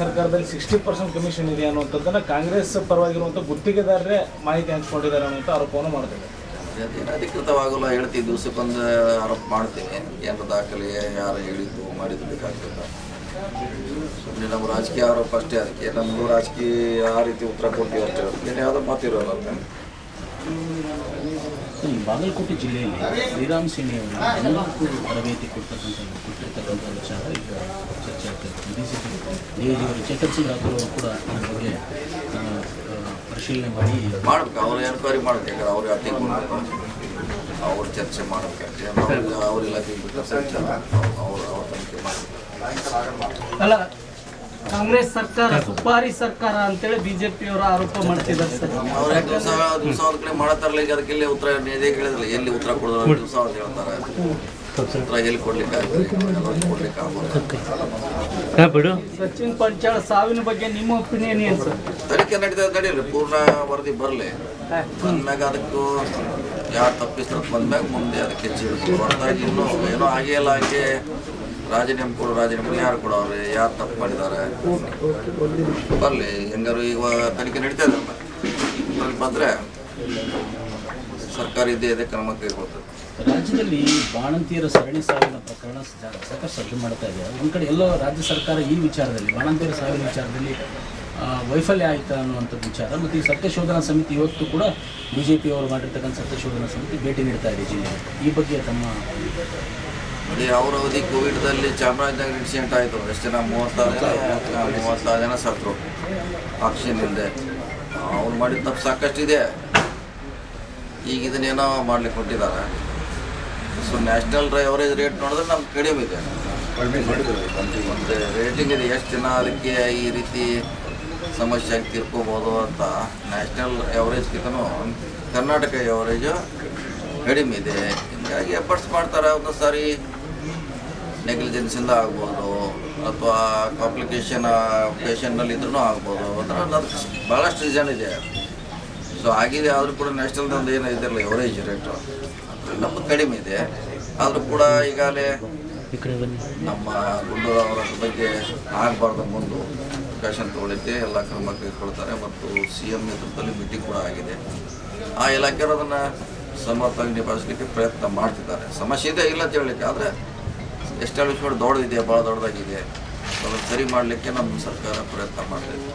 ಸರ್ಕಾರದಲ್ಲಿ sixty percent commission ಇದೆ ಅನ್ನುವಂಥದ್ದನ್ನ ಕಾಂಗ್ರೆಸ್ ಪರವಾಗಿರುವಂಥ ಗುತ್ತಿಗೆದಾರರೇ ಮಾಹಿತಿ ಹಂಚ್ಕೊಂಡಿದ್ದಾರೆ ಅನ್ನುವಂಥ ಆರೋಪವನ್ನು ಮಾಡ್ತಿದ್ದಾರೆ. ಅದೇನು ಅಧಿಕೃತವಾಗಲ್ಲ ಹೇಳ್ತೀವಿ ದಿವಸಕ್ಕೊಂದು ಆರೋಪ ಮಾಡ್ತೀನಿ. ಏನು ದಾಖಲೆ ಯಾರು ಹೇಳಿದ್ದು ಮಾಡಿದ್ದು ಬೇಕಾಗ್ತದೆ. ಸುಮ್ಮನೆ ನಮ್ಮ ರಾಜಕೀಯ ಆರೋಪ ಅಷ್ಟೇ ಅದಕ್ಕೆ ನಮ್ಮದು ರಾಜಕೀಯ ಆ ರೀತಿ ಉತ್ತರ ಕೊಡ್ತೀವಿ ಅಷ್ಟೇ ಏನು ಯಾವುದೋ ಮಾತಿರೋಲ್ಲ ಬಾಗಲಕೋಟೆ ಜಿಲ್ಲೆಯಲ್ಲಿ ಶ್ರೀರಾಮ್ ಸೇನೆಯವರು ತರಬೇತಿ ಕೊಡ್ತಕ್ಕಂಥ ಕೊಟ್ಟಿರ್ತಕ್ಕಂಥ ವಿಚಾರ ಈಗ ಚರ್ಚೆ ಆಗ್ತಿದೆ ಡಿ ಸಿ ಪಿ ಕೂಡ ನನ್ನ ಬಗ್ಗೆ ಪರಿಶೀಲನೆ ಮಾಡಿ ಮಾಡ್ಬೇಕು ಅವ್ರು ಎನ್ಕ್ವೈರಿ ಮಾಡ್ಬೇಕು. ಯಾಕಂದ್ರೆ ಅವ್ರಿಗೆ ಅತಿ ಅವ್ರು ಚರ್ಚೆ ಮಾಡ್ಬೇಕು. ಅವ್ರಿಗೆ ಅವ್ರ ಇಲಾಖೆ ಬಿಟ್ಟು ಚರ್ಚೆ ಅವ್ರು ಅವ್ರ ತನಿಖೆ ಮಾಡ್ಬೇಕು. ಅಲ್ಲ ಕಾಂಗ್ರೆಸ್ ಸರ್ಕಾರ ಸುಪಾರಿ ಸರ್ಕಾರ ಅಂತೇಳಿ ಬಿಜೆಪಿಯವರು ಆರೋಪ ಮಾಡ್ತಿದ್ದಾರೆ ಸರ್. ಅವ್ರ ದಿವಸ ದಿವಸ ಅವ್ರ ಕಡೆ ಮಾಡತ್ತಾರಲ್ಲ ಈಗ ಅದಕ್ಕೆ ಉತ್ತರ ಇದೇ ಕೇಳಿದ್ರಲ್ಲ ಎಲ್ಲಿ ಉತ್ತರ ಕೊಡೋದು ದಿವಸ ಅವ್ರು ಹೇಳ್ತಾರೆ. ಕೊಡ್ಲಿಕ್ಕೆ ಆಗ್ತದೆ. ಕೊಡ್ಲಿಕ್ಕೆ ಆಗೋಲ್ಲ. ಸಚಿನ್ ಪಂಚಾಳ ಸಾವಿನ ಬಗ್ಗೆ ನಿಮ್ಮ ಒಪಿನಿಯನ್ ಏನು ಸರ್? ತನಿಖೆ ನಡೀತದೆ ನಡೀಲಿ. ಪೂರ್ಣ ವರದಿ ಬರಲಿ. ಬಂದ್ಮ್ಯಾಗ ಅದಕ್ಕೂ ಯಾರು ತಪ್ಪಿಸ್ತಾರ ಬಂದ್ಮ್ಯಾಗ ಮುಂದೆ ಅದಕ್ಕೆ ಹೆಚ್ಚು ಹೊರತಾಗಿ ಇನ್ನೂ ಏನೋ ಆಗೇ ಇಲ್ಲ ಹಾಗೆ ರಾಜೀನಾಮೆ ಕೊಡೋ ರಾಜೀನಾಮೆ ಯಾರು ಕೊಡೋರು ಯಾರು ತಪ್ಪು ಮಾಡಿದ್ದಾರೆ ಬರಲಿ. ಹೆಂಗಾರು ಈಗ ತನಿಖೆ ನಡೀತಾ ಇದ್ದಾರೆ ಅದ್ರಲ್ಲಿ ಬಂದರೆ ಸರ್ಕಾರ ಇದ್ದೇ ಇದೆ ಕ್ರಮ ಕೈಗೊಳ್ತದೆ. ರಾಜ್ಯದಲ್ಲಿ ಬಾಣಂತಿಯರ ಸರಣಿ ಸಾವಿನ ಪ್ರಕರಣ ಸಾಕಷ್ಟು ಸದ್ದು ಮಾಡ್ತಾ ಇದೆ. ಒಂದು ಕಡೆ ಎಲ್ಲೋ ರಾಜ್ಯ ಸರ್ಕಾರ ಈ ವಿಚಾರದಲ್ಲಿ, ಬಾಣಂತಿಯರ ಸಾವಿನ ವಿಚಾರದಲ್ಲಿ ವೈಫಲ್ಯ ಆಯಿತು ಅನ್ನುವಂಥದ್ದು ವಿಚಾರ. ಮತ್ತು ಈ ಸತ್ಯಶೋಧನಾ ಸಮಿತಿ ಇವತ್ತು ಕೂಡ ಬಿ ಜೆ ಪಿಯವರು ಮಾಡಿರ್ತಕ್ಕಂಥ ಸತ್ಯಶೋಧನಾ ಸಮಿತಿ ಭೇಟಿ ನೀಡ್ತಾ ಇದೆ ಜಿಲ್ಲೆಗೆ. ಈ ಬಗ್ಗೆ ತಮ್ಮ ಅದೇ ಅವ್ರ ಅವಧಿ ಕೋವಿಡ್ದಲ್ಲಿ ಚಾಮರಾಜನಗರ ಇನ್ಸಿಡೆಂಟ್ ಆಯಿತು. ಎಷ್ಟು ಜನ ಮೂವತ್ತಾರು ಜನ ಮೂವತ್ತಾರು ಜನ ಆಕ್ಷನ್ ಇಲ್ಲದೆ ಅವ್ರು ಮಾಡಿದ ತಪ್ಪು ಸಾಕಷ್ಟಿದೆ. ಈಗ ಇದನ್ನೇನೋ ಮಾಡ್ಲಿಕ್ಕೆ ಕೊಟ್ಟಿದ್ದಾರೆ. ಸೊ ನ್ಯಾಷನಲ್ ಎವರೇಜ್ ರೇಟ್ ನೋಡಿದ್ರೆ ನಮ್ಗೆ ಕಡಿಮೆ ಇದೆ. ಮತ್ತು ರೇಟಿಂಗ್ ಇದೆ. ಎಷ್ಟು ಜನ ಅದಕ್ಕೆ ಈ ರೀತಿ ಸಮಸ್ಯೆ ಆಗಿ ತೀರ್ಕೋಬೋದು ಅಂತ ನ್ಯಾಷನಲ್ ಎವರೇಜ್ಗಿಂತ ಕರ್ನಾಟಕ ಎವರೇಜು ಕಡಿಮೆ ಇದೆ. ಹಿಂಗಾಗಿ ಎಫರ್ಟ್ಸ್ ಮಾಡ್ತಾರೆ. ಒಂದು ಸಾರಿ ನೆಗ್ಲಿಜೆನ್ಸಿಂದ ಆಗ್ಬೋದು ಅಥವಾ ಕಾಂಪ್ಲಿಕೇಶನ್ ಪೇಷಂಟ್ನಲ್ಲಿ ಇದ್ರೂ ಆಗ್ಬೋದು. ಅದರ ಭಾಳಷ್ಟು ರೀಸನ್ ಇದೆ. ಸೊ ಆಗಿದೆ ಆದರೂ ಕೂಡ ನ್ಯಾಷನಲ್ ಒಂದು ಏನು ಇದೆಯಲ್ಲ ಎವರೇಜ್ ರೇಟು ನಮ್ಮದು ಕಡಿಮೆ ಇದೆ. ಆದರೂ ಕೂಡ ಈಗಾಗಲೇ ನಮ್ಮ ಗುಂಡೂರವರ ಬಗ್ಗೆ ಆಗಬಾರ್ದು ಮುಂದೆ ಡಿಸ್ಕಷನ್ ತಗೊಳಿದ್ದೆ ಎಲ್ಲ ಕ್ರಮ ಕೈಗೊಳ್ತಾರೆ ಮತ್ತು ಸಿ ಎಂ ನೇತೃತ್ವದಲ್ಲಿ ಮೀಟಿಂಗ್ ಕೂಡ ಆಗಿದೆ. ಆ ಇಲಾಖೆಯವರು ಅದನ್ನು ಸಮರ್ಥವಾಗಿ ನಿಭಾಯಿಸಲಿಕ್ಕೆ ಪ್ರಯತ್ನ ಮಾಡ್ತಿದ್ದಾರೆ. ಸಮಸ್ಯೆ ಇದೆ ಇಲ್ಲ ಅಂತ ಹೇಳಲಿಕ್ಕೆ ಆದರೆ ಎಸ್ಟಾಬ್ಲಿಷ್ಮೆಂಟ್ ದೊಡ್ಡದಿದೆ ಭಾಳ ದೊಡ್ಡದಾಗಿದೆ. ಅದನ್ನು ಸರಿ ಮಾಡಲಿಕ್ಕೆ ನಮ್ಮ ಸರ್ಕಾರ ಪ್ರಯತ್ನ ಮಾಡ್ತಾ ಇದೆ.